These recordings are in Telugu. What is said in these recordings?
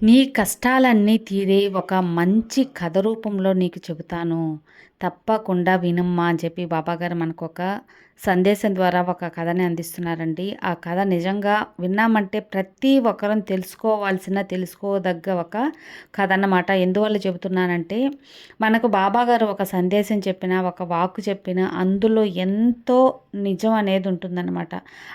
నీ కష్టాలన్నీ తీరే ఒక మంచి కథ రూపంలో నీకు చెబుతాను. తప్పకుండా వినమ్మా అని చెప్పి బాబాగారు మనకు ఒక సందేశం ద్వారా ఒక కథని అందిస్తున్నారండి. ఆ కథ నిజంగా విన్నామంటే ప్రతి ఒక్కరం తెలుసుకోవాల్సిన తెలుసుకోదగ్గ ఒక కథ అన్నమాట ఎందువల్ల చెబుతున్నానంటే మనకు బాబాగారు ఒక సందేశం చెప్పిన ఒక వాక్కు చెప్పిన అందులో ఎంతో నిజం అనేది ఉంటుందన్నమాట.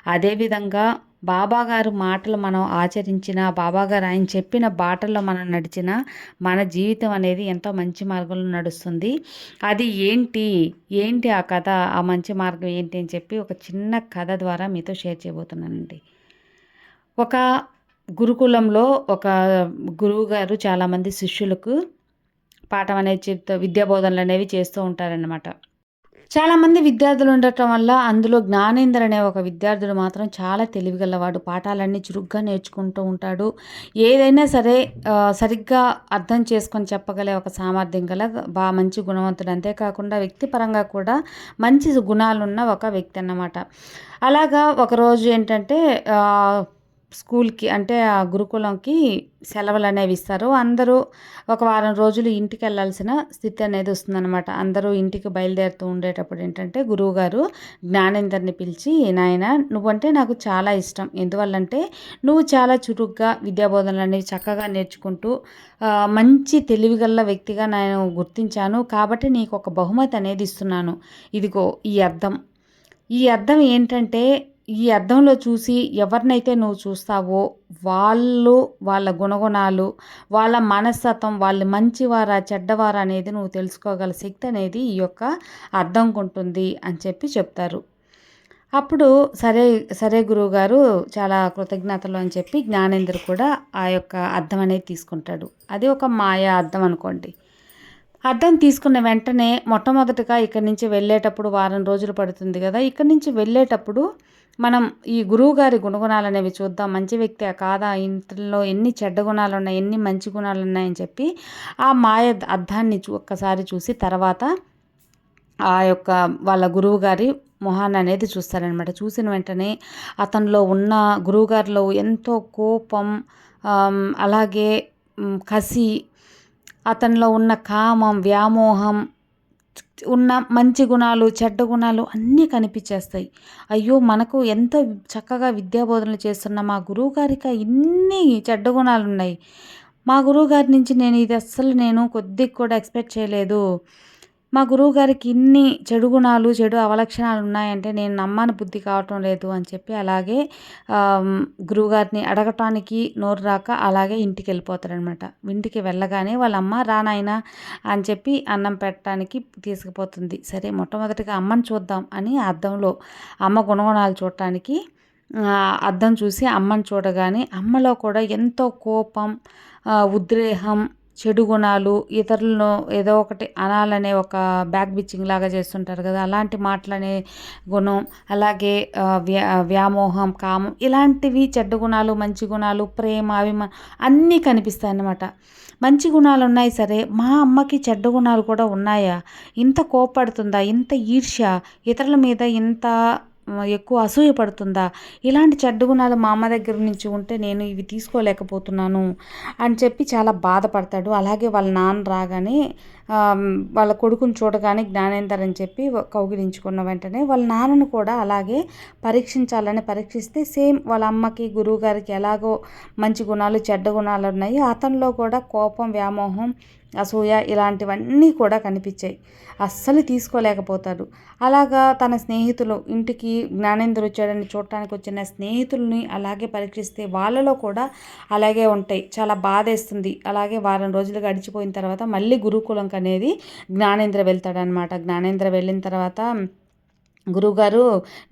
అదేవిధంగా బాబాగారు మాటలు మనం ఆచరించిన బాబాగారు ఆయన చెప్పిన బాటల్లో మనం నడిచిన మన జీవితం అనేది ఎంతో మంచి మార్గంలో నడుస్తుంది. అది ఏంటి? ఏంటి ఆ కథ? ఆ మంచి మార్గం ఏంటి అని చెప్పి ఒక చిన్న కథ ద్వారా మీతో షేర్ చేయబోతున్నానండి. ఒక గురుకులంలో ఒక గురువు గారు చాలామంది శిష్యులకు పాఠం అనేది చెప్తూ విద్యాబోధనలు అనేవి చేస్తూ ఉంటారన్నమాట. చాలామంది విద్యార్థులు ఉండటం వల్ల అందులో జ్ఞానేంద్ర అనే ఒక విద్యార్థుడు మాత్రం చాలా తెలివిగలవాడు. పాఠాలన్నీ చురుగ్గా నేర్చుకుంటూ ఉంటాడు. ఏదైనా సరే సరిగ్గా అర్థం చేసుకొని చెప్పగలే ఒక సామర్థ్యం గల బాగా మంచి గుణవంతుడు. అంతేకాకుండా వ్యక్తిపరంగా కూడా మంచి గుణాలున్న ఒక వ్యక్తి అన్నమాట. అలాగా ఒకరోజు ఏంటంటే స్కూల్కి అంటే ఆ గురుకులంకి సెలవులు అనేవి ఇస్తారు. అందరూ ఒక వారం రోజులు ఇంటికి వెళ్ళాల్సిన స్థితి అనేది వస్తుందన్నమాట. అందరూ ఇంటికి బయలుదేరుతూ ఉండేటప్పుడు ఏంటంటే గురువుగారు జ్ఞానేందర్ని పిలిచి నాయన నువ్వంటే నాకు చాలా ఇష్టం. ఎందువల్లంటే నువ్వు చాలా చురుగ్గా విద్యాబోధనలు అనేవి చక్కగా నేర్చుకుంటూ మంచి తెలివిగల వ్యక్తిగా నేను గుర్తించాను. కాబట్టి నీకు ఒక బహుమతి అనేది ఇస్తున్నాను. ఇదిగో ఈ అర్థం. ఈ అర్థం ఏంటంటే ఈ అద్దంలో చూసి ఎవరినైతే నువ్వు చూస్తావో వాళ్ళు వాళ్ళ గుణగుణాలు వాళ్ళ మనస్తత్వం వాళ్ళు మంచివారా చెడ్డవారా అనేది నువ్వు తెలుసుకోగల శక్తి అనేది ఈ యొక్క అర్థంకుంటుంది అని చెప్పి చెప్తారు. అప్పుడు సరే సరే గురువుగారు చాలా కృతజ్ఞతలు అని చెప్పి జ్ఞానేంద్ర కూడా ఆ యొక్క అర్థం అనేది తీసుకుంటాడు. అది ఒక మాయా అర్థం అనుకోండి. అర్థం తీసుకున్న వెంటనే మొట్టమొదటిగా ఇక్కడి నుంచి వెళ్ళేటప్పుడు వారం రోజులు పడుతుంది కదా ఇక్కడి నుంచి వెళ్ళేటప్పుడు మనం ఈ గురువు గారి గుణగుణాలు అనేవి చూద్దాం. మంచి వ్యక్తి కాదా? ఇంట్లో ఎన్ని చెడ్డ గుణాలు ఉన్నాయి ఎన్ని మంచి గుణాలు ఉన్నాయని చెప్పి ఆ మాయ అర్థాన్ని చూ ఒక్కసారి చూసి తర్వాత ఆ యొక్క వాళ్ళ గురువు గారి మొహాన్ని అనేది చూస్తారనమాట. చూసిన వెంటనే అతనిలో ఉన్న గురువుగారిలో ఎంతో కోపం అలాగే కసి అతనిలో ఉన్న కామం వ్యామోహం ఉన్న మంచి గుణాలు చెడ్డ గుణాలు అన్నీ కనిపించేస్తాయి. అయ్యో మనకు ఎంతో చక్కగా విద్యాబోధనలు చేస్తున్న మా గురువుగారికి ఇన్ని చెడ్డ గుణాలు ఉన్నాయి మా గురువుగారి నుంచి నేను ఇది అస్సలు నేను కొద్దిగా కూడా ఎక్స్పెక్ట్ చేయలేదు. మా గురువుగారికి ఇన్ని చెడు గుణాలు చెడు అవలక్షణాలు ఉన్నాయంటే నేను నమ్మని బుద్ధి కావటం లేదు అని చెప్పి అలాగే గురువుగారిని అడగటానికి నోరు రాక అలాగే ఇంటికి వెళ్ళిపోతారనమాట ఇంటికి వెళ్ళగానే వాళ్ళ అమ్మ రానాయనా అని చెప్పి అన్నం పెట్టడానికి తీసుకుపోతుంది. సరే మొట్టమొదటిగా అమ్మని చూద్దాం అని అద్దంలో అమ్మ గుణగుణాలు చూడటానికి అద్దం చూసి అమ్మని చూడగానే అమ్మలో కూడా ఎంతో కోపం ఉద్రేహం చెడు గుణాలు ఇతరులను ఏదో ఒకటి అనాలనే ఒక బ్యాక్ బిచ్చింగ్ లాగా చేస్తుంటారు కదా. అలాంటి మాటలనే గుణం అలాగే వ్యా వ్యామోహం కామం ఇలాంటివి చెడ్డ గుణాలు మంచి గుణాలు ప్రేమ అభిమా అన్నీ కనిపిస్తాయి అన్నమాట మంచి గుణాలు ఉన్నాయి సరే మా అమ్మకి చెడ్డ గుణాలు కూడా ఉన్నాయా? ఇంత కోపడుతుందా ఇంత ఈర్ష్య? ఇతరుల మీద ఇంత ఎక్కువ అసూయ పడుతుందా? ఇలాంటి చెడ్డ గుణాలు మా అమ్మ దగ్గర నుంచి ఉంటే నేను ఇవి తీసుకోలేకపోతున్నాను అని చెప్పి చాలా బాధపడతాడు. అలాగే వాళ్ళ నాన్న రాగానే వాళ్ళ కొడుకుని చూడగానే జ్ఞానేందర్ అని చెప్పి కౌగిలించుకున్న వెంటనే వాళ్ళ నాన్నను కూడా అలాగే పరీక్షించాలని పరీక్షిస్తే సేమ్ వాళ్ళ అమ్మకి గురువు గారికి ఎలాగో మంచి గుణాలు చెడ్డ గుణాలు ఉన్నాయి అతనిలో కూడా కోపం వ్యామోహం అసూయ ఇలాంటివన్నీ కూడా కనిపించాయి. అస్సలు తీసుకోలేకపోతాడు. అలాగా తన స్నేహితులు ఇంటికి జ్ఞానేంద్ర వచ్చాడని చూడటానికి వచ్చిన స్నేహితుల్ని అలాగే పరీక్షిస్తే వాళ్ళలో కూడా అలాగే ఉంటాయి. చాలా బాధేస్తుంది. అలాగే వారం రోజులు గడిచిపోయిన తర్వాత మళ్ళీ గురుకులంకి అనేది జ్ఞానేంద్ర వెళ్తాడనమాట జ్ఞానేంద్ర వెళ్ళిన తర్వాత గురువుగారు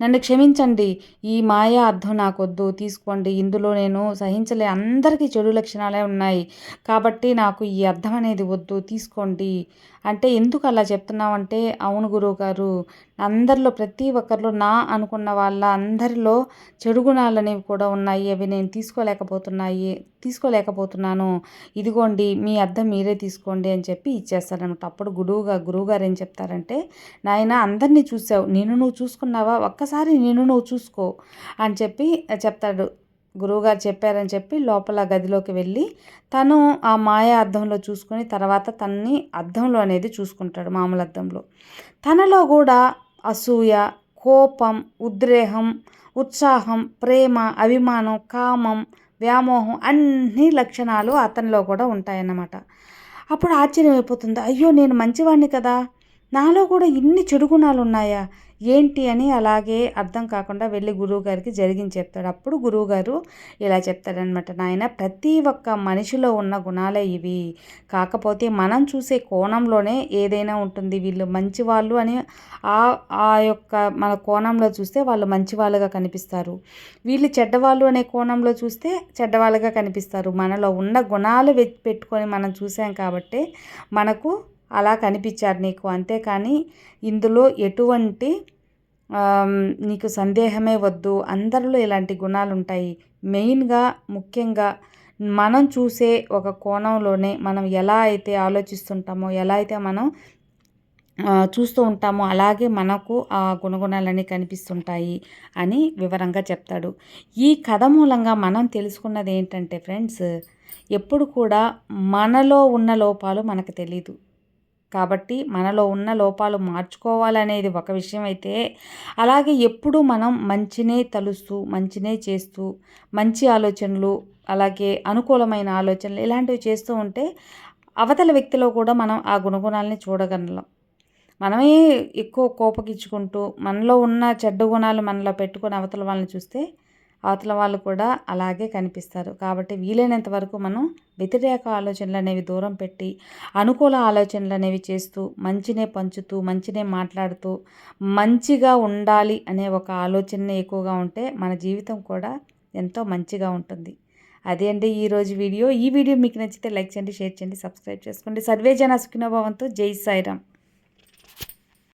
నన్ను క్షమించండి. ఈ మాయా అర్థం నాకొద్దు. తీసుకోండి. ఇందులో నేను సహించలే అందరికీ చెడు లక్షణాలే ఉన్నాయి. కాబట్టి నాకు ఈ అర్థం అనేది వద్దు. తీసుకోండి. అంటే ఎందుకు అలా చెప్తున్నావంటే అవును గురువుగారు అందరిలో ప్రతి ఒక్కరిలో నా అనుకున్న వాళ్ళ అందరిలో చెడు గుణాలు అనేవి కూడా ఉన్నాయి. అవి నేను తీసుకోలేకపోతున్నాయి తీసుకోలేకపోతున్నాను. ఇదిగోండి మీ అర్థం మీరే తీసుకోండి అని చెప్పి ఇచ్చేస్తారనమాట అప్పుడు గురువుగా గురువుగారు ఏం చెప్తారంటే నాయన అందరినీ చూసావు. నేను నువ్వు చూసుకున్నావా? ఒక్కసారి నేను నువ్వు చూసుకో అని చెప్పి చెప్తాడు. గురువుగారు చెప్పారని చెప్పి లోపల గదిలోకి వెళ్ళి తను ఆ మాయా అద్దంలో చూసుకొని తర్వాత తనని అద్దంలో అనేది చూసుకుంటాడు మామూలు అద్దంలో తనలో కూడా అసూయ కోపం ఉద్రేహం ఉత్సాహం ప్రేమ అభిమానం కామం వ్యామోహం అన్ని లక్షణాలు అతనిలో కూడా ఉంటాయన్నమాట. అప్పుడు ఆశ్చర్యం అయిపోతుంది అయ్యో నేను మంచివాడిని కదా? నాలో కూడా ఇన్ని చెడు గుణాలు ఉన్నాయా ఏంటి అని అలాగే అర్థం కాకుండా వెళ్ళి గురువుగారికి జరిగింది చెప్తాడు. అప్పుడు గురువుగారు ఇలా చెప్తాడనమాట నాయన ప్రతి ఒక్క మనిషిలో ఉన్న గుణాలే ఇవి. కాకపోతే మనం చూసే కోణంలోనే ఏదైనా ఉంటుంది. వీళ్ళు మంచి వాళ్ళు అని ఆ ఆ యొక్క మన కోణంలో చూస్తే వాళ్ళు మంచి వాళ్ళుగా కనిపిస్తారు. వీళ్ళు చెడ్డవాళ్ళు అనే కోణంలో చూస్తే చెడ్డవాళ్ళుగా కనిపిస్తారు. మనలో ఉన్న గుణాలు పెట్టుకొని మనం చూసాం కాబట్టి మనకు అలా కనిపించారు నీకు అంతేకాని ఇందులో ఎటువంటి నీకు సందేహమే వద్దు. అందరిలో ఇలాంటి గుణాలు ఉంటాయి మెయిన్గా ముఖ్యంగా మనం చూసే ఒక కోణంలోనే మనం ఎలా అయితే ఆలోచిస్తుంటామో ఎలా అయితే మనం చూస్తూ ఉంటామో అలాగే మనకు ఆ గుణగుణాలన్నీ కనిపిస్తుంటాయి అని వివరంగా చెప్తాడు. ఈ కథ మూలంగా మనం తెలుసుకున్నది ఏంటంటే ఫ్రెండ్స్ ఎప్పుడు కూడా మనలో ఉన్న లోపాలు మనకు తెలీదు. కాబట్టి మనలో ఉన్న లోపాలు మార్చుకోవాలనేది ఒక విషయం అయితే అలాగే ఎప్పుడూ మనం మంచినే తలుస్తూ మంచినే చేస్తూ మంచి ఆలోచనలు అలాగే అనుకూలమైన ఆలోచనలు ఇలాంటివి చేస్తూ ఉంటే అవతల వ్యక్తిలో కూడా మనం ఆ గుణగుణాలని చూడగలం. మనమే ఎక్కువ కోపగించుకుంటూ మనలో ఉన్న చెడ్డ గుణాలు మనలో పెట్టుకుని అవతల వాళ్ళని చూస్తే అవతల వాళ్ళు కూడా అలాగే కనిపిస్తారు. కాబట్టి వీలైనంత వరకు మనం వ్యతిరేక ఆలోచనలు అనేవి దూరం పెట్టి అనుకూల ఆలోచనలు అనేవి చేస్తూ మంచినే పంచుతూ మంచినే మాట్లాడుతూ మంచిగా ఉండాలి అనే ఒక ఆలోచనే ఎక్కువగా ఉంటే మన జీవితం కూడా ఎంతో మంచిగా ఉంటుంది. అదే అండి ఈరోజు వీడియో. ఈ వీడియో మీకు నచ్చితే లైక్ చేయండి షేర్ చేయండి సబ్స్క్రైబ్ చేసుకోండి. సర్వే సుఖినోభావంతో జై సాయిరామ్.